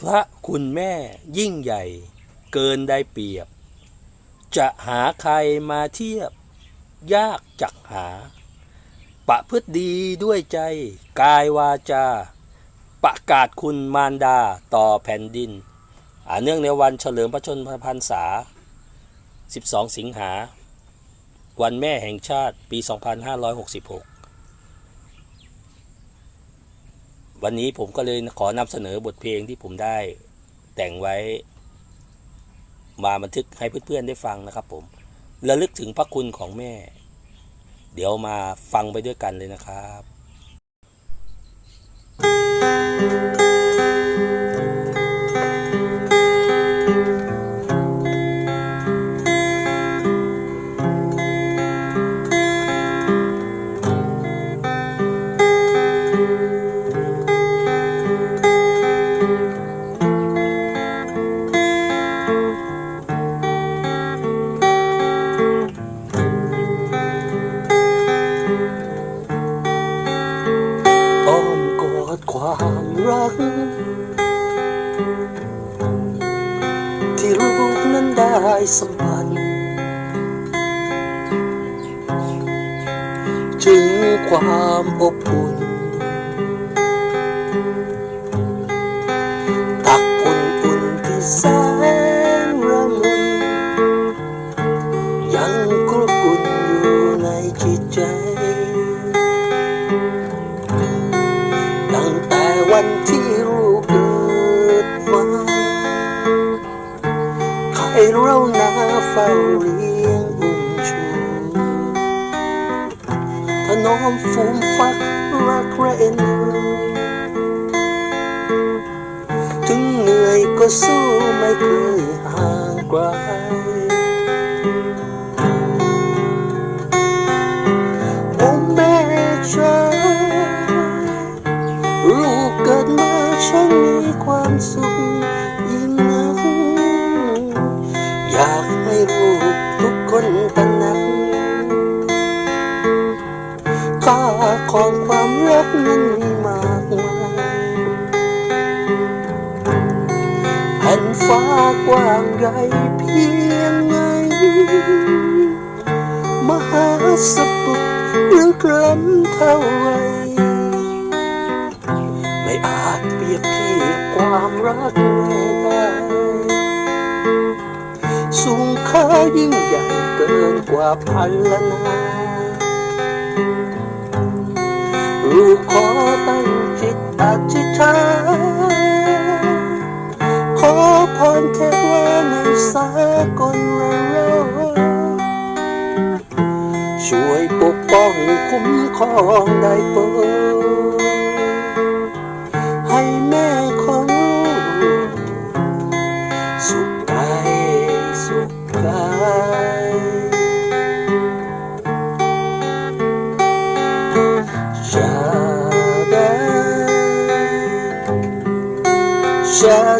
พระคุณแม่ยิ่งใหญ่เกินได้เปรียบ จะหาใครมาเทียบ ยากจักหา ประพฤติดีด้วยใจกายวาจา ประกาศคุณมารดาต่อแผ่นดินอาเนื่องในวันเฉลิมพระชนมพรรษา 12 สิงหา วันแม่แห่งชาติปี 2566 วันนี้ผมก็เลยขอนำเสนอบทเพลงที่ผมได้แต่งไว้ มาบันทึกให้เพื่อนๆได้ฟังนะครับ ผมระลึกถึงพระคุณของแม่ เดี๋ยวมาฟังไปด้วยกันเลยนะครับอ้ ความรัก ที่ลูกนั้นได้สัมพันธ์ถึงความอบอุ่น วันที่ลูกเกิดมาใครเรานาเฝ้าเลี้ยงอุ้มชูถนอมฟูมฟักรักและเอ็นดูถึงเหนื่อยก็สู้ไม่เคยห่างไกล กว้างใหญ่เพียงไหนมหาสมุทรหรือกล้ำเท่าไรไม่อาจเปรียบเทียบความรักได้สูงค่ายิ่งใหญ่เกินกว่าพันละนาลูกขอ ในสากลโลกช่วยปกป้องคุ้มครองได้โปรดให้แม่ของลูกสุขกายสุขกายชาดาชา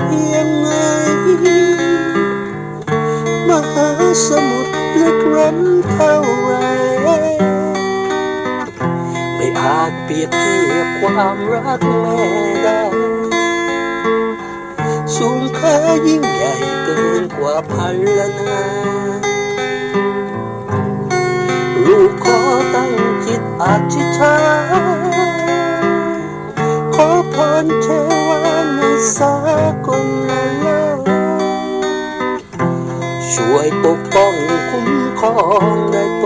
ลึกล้ำเท่าไรไม่อาจเปรียบเทียบความรักแม่ได้สูงค่ายิ่งใหญ่เกินกว่าพันละนาลูกขอตั้งจิตอธิษฐานขอพรเทวาในสากลโลกช่วยปกป้องคุ้ม corner